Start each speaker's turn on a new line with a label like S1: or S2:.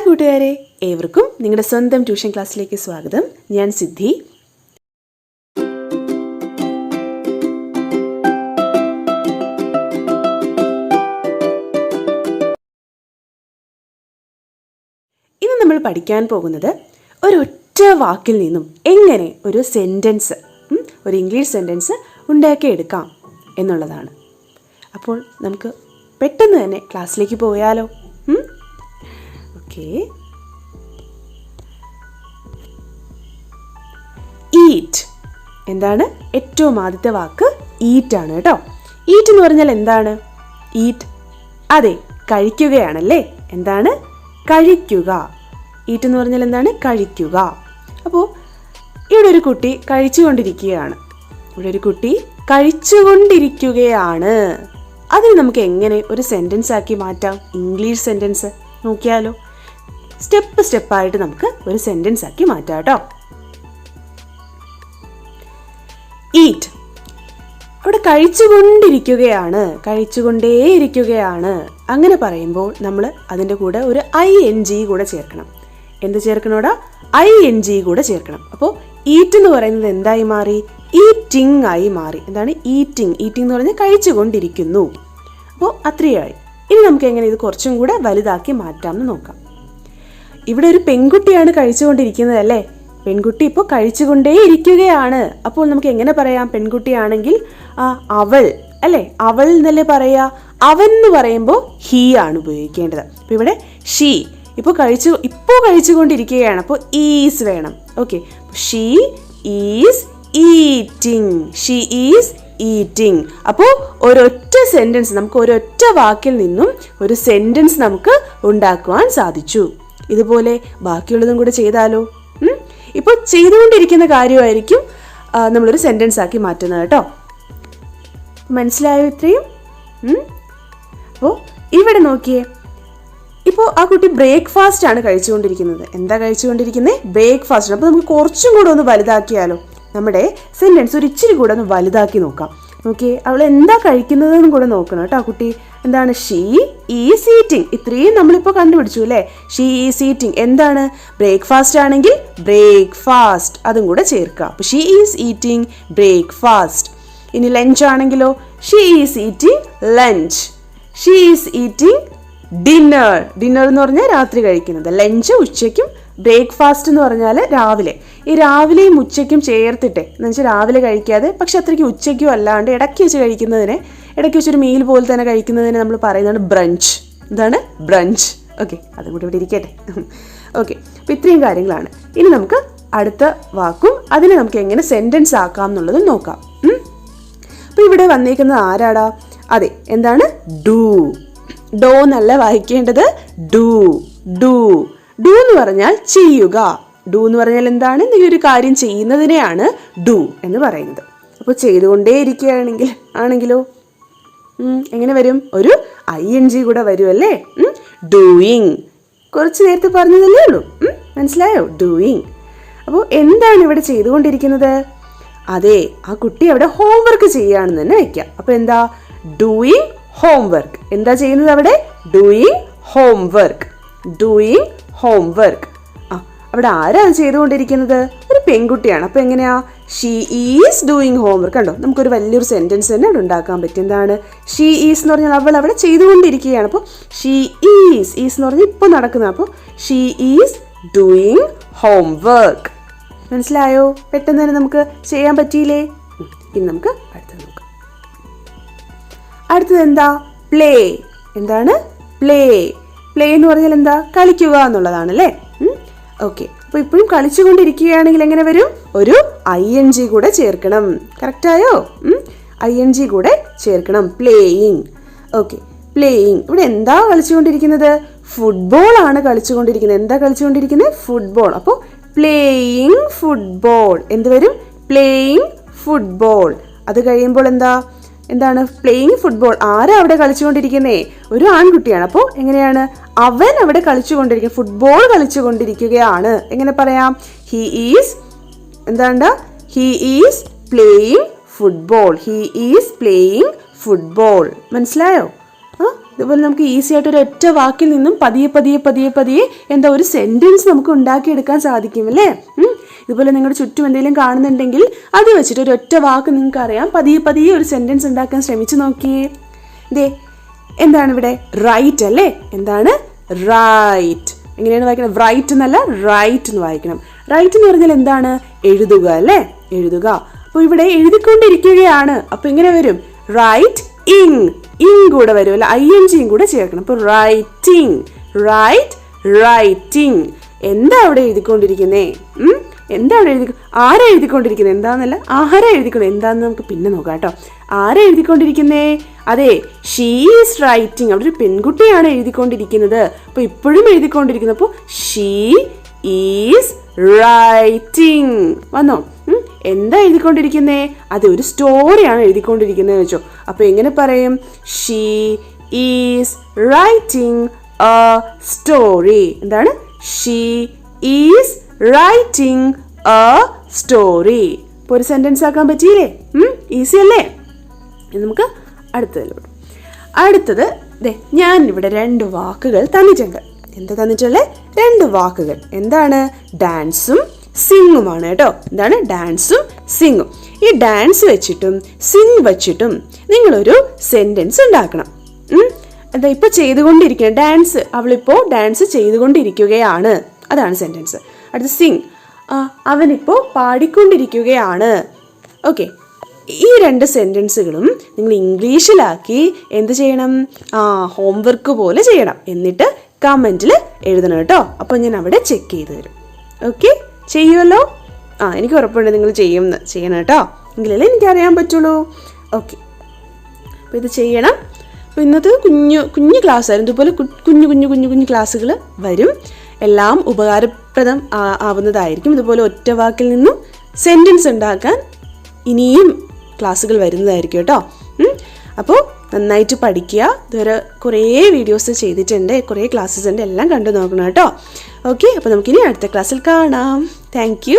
S1: Hi കൂട്ടുകാരെ ഏവർക്കും നിങ്ങളുടെ സ്വന്തം ട്യൂഷൻ ക്ലാസ്സിലേക്ക് സ്വാഗതം. ഞാൻ സിദ്ധി. ഇന്ന് നമ്മൾ പഠിക്കാൻ പോകുന്നത് ഒരൊറ്റ വാക്കിൽ നിന്നും എങ്ങനെ ഒരു സെന്റൻസ് ഒരു ഇംഗ്ലീഷ് സെന്റൻസ് ഉണ്ടാക്കിയെടുക്കാം എന്നുള്ളതാണ്. അപ്പോൾ നമുക്ക് പെട്ടെന്ന് തന്നെ ക്ലാസ്സിലേക്ക് പോയാലോ? ഓക്കെ. ഈറ്റ് എന്താണ്? ഏറ്റവും ആദ്യത്തെ വാക്ക് ഈറ്റ് ആണ് കേട്ടോ. ഈറ്റ് എന്ന് പറഞ്ഞാൽ എന്താണ്? ഈറ്റ് അതെ കഴിക്കുകയാണല്ലേ? എന്താണ്? കഴിക്കുക. ഈറ്റ് എന്ന് പറഞ്ഞാൽ എന്താണ്? കഴിക്കുക. അപ്പോൾ ഇവിടെ ഒരു കുട്ടി കഴിച്ചുകൊണ്ടിരിക്കുകയാണ്. ഇവിടെ ഒരു കുട്ടി കഴിച്ചുകൊണ്ടിരിക്കുകയാണ്. അതിന് നമുക്ക് എങ്ങനെ ഒരു സെന്റൻസ് ആക്കി മാറ്റാം? ഇംഗ്ലീഷ് സെന്റൻസ് നോക്കിയാലോ? സ്റ്റെപ്പ് സ്റ്റെപ്പായിട്ട് നമുക്ക് ഒരു സെന്റൻസ് ആക്കി മാറ്റാം കേട്ടോ. ഈറ്റ് അവിടെ കഴിച്ചുകൊണ്ടിരിക്കുകയാണ് കഴിച്ചുകൊണ്ടേയിരിക്കുകയാണ്. അങ്ങനെ പറയുമ്പോൾ നമ്മൾ അതിന്റെ കൂടെ ഒരു ഐ എൻ ജി കൂടെ ചേർക്കണം. എന്ത് ചേർക്കണോടാ ഐ എൻ ജി കൂടെ ചേർക്കണം. അപ്പോൾ ഈറ്റ് എന്ന് പറയുന്നത് എന്തായി മാറി? ഈറ്റിംഗ് ആയി മാറി. എന്താണ്? ഈറ്റിംഗ് ഈറ്റിംഗ് എന്ന് പറഞ്ഞാൽ കഴിച്ചുകൊണ്ടിരിക്കുന്നു. അപ്പോൾ അത്രയായി. ഇനി നമുക്ക് എങ്ങനെ ഇത് കുറച്ചും കൂടെ വലുതാക്കി മാറ്റാമെന്ന് നോക്കാം. ഇവിടെ ഒരു പെൺകുട്ടിയാണ് കഴിച്ചുകൊണ്ടിരിക്കുന്നത് അല്ലേ പെൺകുട്ടി ഇപ്പോൾ കഴിച്ചുകൊണ്ടേ ഇരിക്കുകയാണ്. അപ്പോൾ നമുക്ക് എങ്ങനെ പറയാം? പെൺകുട്ടിയാണെങ്കിൽ അവൾ അല്ലേ? അവൾ എന്നല്ലേ പറയുക അവൻ എന്ന് പറയുമ്പോൾ ഹീ ആണ് ഉപയോഗിക്കേണ്ടത്. അപ്പോൾ ഇവിടെ ഷീ ഇപ്പോൾ കഴിച്ചു ഇപ്പോൾ കഴിച്ചുകൊണ്ടിരിക്കുകയാണ്. അപ്പോൾ ഈസ് വേണം. Okay she is eating she is eating അപ്പോൾ ഒരൊറ്റ സെന്റൻസ് നമുക്ക് ഒരൊറ്റ വാക്കിൽ നിന്നും ഒരു സെന്റൻസ് നമുക്ക് ഉണ്ടാക്കുവാൻ സാധിച്ചു. ഇതുപോലെ ബാക്കിയുള്ളതും കൂടെ ചെയ്താലോ? ഇപ്പോൾ ചെയ്തുകൊണ്ടിരിക്കുന്ന കാര്യമായിരിക്കും നമ്മളൊരു സെന്റൻസ് ആക്കി മാറ്റുന്നത് കേട്ടോ. മനസ്സിലായോ ഇത്രയും? അപ്പോൾ ഇവിടെ നോക്കിയേ. ഇപ്പോൾ ആ കുട്ടി ബ്രേക്ക്ഫാസ്റ്റ് ആണ് കഴിച്ചുകൊണ്ടിരിക്കുന്നത്. എന്താ കഴിച്ചുകൊണ്ടിരിക്കുന്നത് ബ്രേക്ക്ഫാസ്റ്റ് അപ്പോൾ നമുക്ക് കുറച്ചും കൂടെ ഒന്ന് വലുതാക്കിയാലോ? നമ്മുടെ സെന്റൻസ് ഒരു ഇച്ചിരി കൂടെ ഒന്ന് വലുതാക്കി നോക്കാം. നോക്കിയേ അവൾ എന്താ കഴിക്കുന്നതെന്നും കൂടെ നോക്കണം കേട്ടോ കുട്ടി. എന്താണ്? ഷീ ഈസ് ഈറ്റിംഗ് ഇത്രയും നമ്മളിപ്പോൾ കണ്ടുപിടിച്ചു അല്ലേ? ഷീ ഈസ് ഈറ്റിംഗ് എന്താണ്? ബ്രേക്ക്ഫാസ്റ്റ് ആണെങ്കിൽ ബ്രേക്ക്ഫാസ്റ്റ് അതും കൂടെ ചേർക്കുക. അപ്പോൾ ഷീ ഈസ് ഈറ്റിംഗ് ബ്രേക്ക്ഫാസ്റ്റ് ഇനി ലഞ്ച് ആണെങ്കിലോ? She is eating lunch she is eating dinner dinner എന്ന് പറഞ്ഞാൽ രാത്രി കഴിക്കുന്നത്. ലഞ്ച് ഉച്ചയ്ക്കും ബ്രേക്ക്ഫാസ്റ്റ് എന്ന് പറഞ്ഞാൽ രാവിലെ. ഈ രാവിലെയും ഉച്ചയ്ക്കും ചേർത്തിട്ട് എന്ന് വെച്ചാൽ രാവിലെ കഴിക്കാതെ പക്ഷെ അത്രയ്ക്ക് ഉച്ചയ്ക്കും അല്ലാണ്ട് ഇടയ്ക്ക് വെച്ച് കഴിക്കുന്നതിനെ ഇടയ്ക്ക് വെച്ചൊരു മീൽ പോലെ തന്നെ കഴിക്കുന്നതിനെ നമ്മൾ പറയുന്നതാണ് ബ്രഞ്ച് എന്താണ് ബ്രഞ്ച് ഓക്കെ അതും കൂടി ഇവിടെ ഇരിക്കട്ടെ. ഓക്കെ അപ്പോൾ ഇത്രയും കാര്യങ്ങളാണ്. ഇനി നമുക്ക് അടുത്ത വാക്കും അതിനെ നമുക്ക് എങ്ങനെ സെന്റൻസ് ആക്കാം എന്നുള്ളത് നോക്കാം? അപ്പോൾ ഇവിടെ വന്നേക്കുന്നത് ആരാടാ? അതെ എന്താണ്? ഡൂ ഡോ എന്നല്ല വായിക്കേണ്ടത്. ഡൂ ഡു ഡു എന്ന് പറഞ്ഞാൽ ചെയ്യുക. ഡു എന്ന് പറഞ്ഞാൽ എന്താണ്? നീ ഒരു കാര്യം ചെയ്യുന്നതിനെയാണ് ഡു എന്ന് പറയുന്നത്. അപ്പോൾ ചെയ്തുകൊണ്ടേ ഇരിക്കുകയാണെങ്കിൽ ആണെങ്കിലോ എങ്ങനെ വരും? ഒരു ഐ എൻ ജി കൂടെ വരും അല്ലേ ഡൂയിങ് കുറച്ച് നേരത്തെ പറഞ്ഞതല്ലേ ഉള്ളൂ. മനസ്സിലായോ? ഡൂയിങ് അപ്പോൾ എന്താണ് ഇവിടെ ചെയ്തുകൊണ്ടിരിക്കുന്നത്? അതെ ആ കുട്ടി അവിടെ ഹോംവർക്ക് ചെയ്യുകയാണെന്ന് തന്നെ വെക്കാം. അപ്പോൾ എന്താ? ഡൂയിങ് ഹോംവർക്ക് എന്താ ചെയ്യുന്നത് അവിടെ? ഡൂയിങ് ഹോംവർക്ക് ഡൂയിങ് ഹോംവർക്ക് ആ അവിടെ ആരാണ് ചെയ്തുകൊണ്ടിരിക്കുന്നത്? ഒരു പെൺകുട്ടിയാണ്. അപ്പോൾ എങ്ങനെയാ? She is doing homework കണ്ടോ? നമുക്കൊരു വലിയൊരു സെന്റൻസ് തന്നെ അവിടെ ഉണ്ടാക്കാൻ പറ്റും. എന്താണ്? ഷീ ഈസ് എന്ന് പറഞ്ഞാൽ അവൾ അവിടെ ചെയ്തുകൊണ്ടിരിക്കുകയാണ്. അപ്പോൾ ഷീ ഈസ് ഈസ് എന്ന് പറഞ്ഞാൽ ഇപ്പോൾ നടക്കുന്നത്. അപ്പോൾ she is doing homework മനസ്സിലായോ? പെട്ടെന്ന് തന്നെ നമുക്ക് ചെയ്യാൻ പറ്റിയില്ലേ? ഇനി നമുക്ക് അടുത്തത് നോക്കാം. അടുത്തത് എന്താ? പ്ലേ എന്താണ്? പ്ലേ പ്ലേ എന്ന് പറഞ്ഞാൽ എന്താ? കളിക്കുക എന്നുള്ളതാണ് അല്ലേ ഓക്കെ അപ്പോൾ ഇപ്പോഴും കളിച്ചുകൊണ്ടിരിക്കുകയാണെങ്കിൽ എങ്ങനെ വരും? ഒരു ഐ എൻ ജി കൂടെ ചേർക്കണം. കറക്റ്റായോ ഐ എൻ ജി കൂടെ ചേർക്കണം. പ്ലേയിങ് ഓക്കെ പ്ലേയിങ് ഇവിടെ എന്താ കളിച്ചുകൊണ്ടിരിക്കുന്നത്? ഫുട്ബോൾ ആണ് കളിച്ചുകൊണ്ടിരിക്കുന്നത്. എന്താ കളിച്ചുകൊണ്ടിരിക്കുന്നത്? ഫുട്ബോൾ അപ്പോൾ പ്ലേയിങ് ഫുട്ബോൾ എന്ത് വരും? പ്ലേയിങ് ഫുട്ബോൾ അത് കഴിയുമ്പോൾ എന്താ? എന്താണ്? പ്ലേയിങ് ഫുട്ബോൾ ആരാ അവിടെ കളിച്ചുകൊണ്ടിരിക്കുന്നേ? ഒരു ആൺകുട്ടിയാണ്. അപ്പോൾ എങ്ങനെയാണ്? അവൻ അവിടെ കളിച്ചുകൊണ്ടിരിക്കുക ഫുട്ബോൾ കളിച്ചുകൊണ്ടിരിക്കുകയാണ്. എങ്ങനെ പറയാം? ഹി ഈസ് എന്താണ് he is playing football he is playing football മനസ്സിലായോ? ആ ഇതുപോലെ നമുക്ക് ഈസി ആയിട്ട് ഒരു ഒറ്റ വാക്കിൽ നിന്നും പതിയെ പതിയെ പതിയെ പതിയെ എന്താ ഒരു സെന്റൻസ് നമുക്ക് ഉണ്ടാക്കിയെടുക്കാൻ സാധിക്കും അല്ലേ. ഇതുപോലെ നിങ്ങളുടെ ചുറ്റും എന്തെങ്കിലും കാണുന്നുണ്ടെങ്കിൽ അത് വെച്ചിട്ട് ഒരു ഒറ്റ വാക്ക് നിങ്ങൾക്ക് അറിയാം പതിയെ പതിയെ ഒരു സെന്റൻസ് ഉണ്ടാക്കാൻ ശ്രമിച്ചു നോക്കിയേ. ദേ എന്താണ് ഇവിടെ? റൈറ്റ് അല്ലേ? എന്താണ്? റൈറ്റ് എങ്ങനെയാണ് വായിക്കണം റൈറ്റ് എന്നല്ല റൈറ്റ് എന്ന് വായിക്കണം. റൈറ്റ് എന്ന് പറഞ്ഞാൽ എന്താണ്? എഴുതുക അല്ലേ? എഴുതുക. അപ്പോൾ ഇവിടെ എഴുതിക്കൊണ്ടിരിക്കുകയാണ്. അപ്പോൾ ഇങ്ങനെ വരും? റൈറ്റ് ഇങ് ഇങ് കൂടെ വരും അല്ല? ഐ എൻ ജിയും കൂടെ ചേർക്കണം. അപ്പോൾ റൈറ്റിംഗ് റൈറ്റ് റൈറ്റിംഗ് എന്താ അവിടെ എഴുതിക്കൊണ്ടിരിക്കുന്നേ? ഉം? എന്താ അവിടെ എഴുതി ആരാ എഴുതിക്കൊണ്ടിരിക്കുന്നത്? എന്താണെന്നല്ല ആരാ എഴുതിക്കൊണ്ട് എന്താണെന്ന് നമുക്ക് പിന്നെ നോക്കാം കേട്ടോ. ആരാ എഴുതിക്കൊണ്ടിരിക്കുന്നേ? അതെ ഷീസ് റൈറ്റിംഗ് അവിടെ ഒരു പെൺകുട്ടിയാണ് എഴുതിക്കൊണ്ടിരിക്കുന്നത്. അപ്പോൾ ഇപ്പോഴും എഴുതിക്കൊണ്ടിരിക്കുന്നത് അപ്പോൾ ഷീ ഈസ് റൈറ്റിംഗ് വന്നോ? എന്താ എഴുതിക്കൊണ്ടിരിക്കുന്നേ? അത് ഒരു സ്റ്റോറിയാണ് എഴുതിക്കൊണ്ടിരിക്കുന്നത് വെച്ചോ. അപ്പോൾ എങ്ങനെ പറയും? She is writing a story എന്താണ്? She is writing a story ഒരു സെന്റൻസ് ആക്കാൻ പറ്റിയില്ലേ? ഈസി അല്ലേ? ഇത് നമുക്ക് അടുത്തതിലോട്ട്. അടുത്തത് ദേ ഞാൻ ഇവിടെ രണ്ട് വാക്കുകൾ തന്നിട്ടുണ്ട്. എന്താ തന്നിട്ടുള്ളത് രണ്ട് വാക്കുകൾ. എന്താണ്? ഡാൻസും സിങ്ങുമാണ് കേട്ടോ. എന്താണ്? ഡാൻസും സിങ്ങും. ഈ ഡാൻസ് വെച്ചിട്ടും സിങ് വെച്ചിട്ടും നിങ്ങളൊരു സെന്റൻസ് ഉണ്ടാക്കണം? എന്താ ഇപ്പോൾ ചെയ്തുകൊണ്ടിരിക്കുന്ന ഡാൻസ് അവളിപ്പോൾ ഡാൻസ് ചെയ്തുകൊണ്ടിരിക്കുകയാണ്. അതാണ് സെന്റൻസ് അടുത്ത സിംഗ് അവനിപ്പോൾ പാടിക്കൊണ്ടിരിക്കുകയാണ്. ഓക്കെ. ഈ രണ്ട് സെന്റൻസുകളും നിങ്ങൾ ഇംഗ്ലീഷിലാക്കി എന്ത് ചെയ്യണം? ആ ഹോംവർക്ക് പോലെ ചെയ്യണം. എന്നിട്ട് കമന്റിൽ എഴുതണം കേട്ടോ. അപ്പോൾ ഞാൻ അവിടെ ചെക്ക് ചെയ്ത് തരും. ഓക്കെ? ചെയ്യുമല്ലോ ആ എനിക്ക് ഉറപ്പുണ്ട് നിങ്ങൾ ചെയ്യുമെന്ന് ചെയ്യണം കേട്ടോ. എങ്കിലല്ലേ എനിക്കറിയാൻ പറ്റുള്ളൂ. ഓക്കെ. അപ്പോൾ ഇത് ചെയ്യണം. അപ്പോൾ ഇന്നത്തെ കുഞ്ഞു കുഞ്ഞു ക്ലാസ് ആയിരുന്നു. ഇതുപോലെ കുഞ്ഞു കുഞ്ഞു കുഞ്ഞു കുഞ്ഞു ക്ലാസ്സുകൾ വരും. എല്ലാം ഉപകാരപ്രദം ആവുന്നതായിരിക്കും. ഇതുപോലെ ഒറ്റ വാക്കിൽ നിന്നും സെന്റൻസ് ഉണ്ടാക്കാൻ ഇനിയും ക്ലാസ്സുകൾ വരുന്നതായിരിക്കും കേട്ടോ. അപ്പോൾ നന്നായിട്ട് പഠിക്കുക. ഇതുവരെ കുറേ വീഡിയോസ് ചെയ്തിട്ടുണ്ട്. കുറേ ക്ലാസ്സസ് ഉണ്ട്. എല്ലാം കണ്ടു നോക്കണം കേട്ടോ. ഓക്കെ അപ്പോൾ നമുക്കിനി അടുത്ത ക്ലാസ്സിൽ കാണാം. താങ്ക്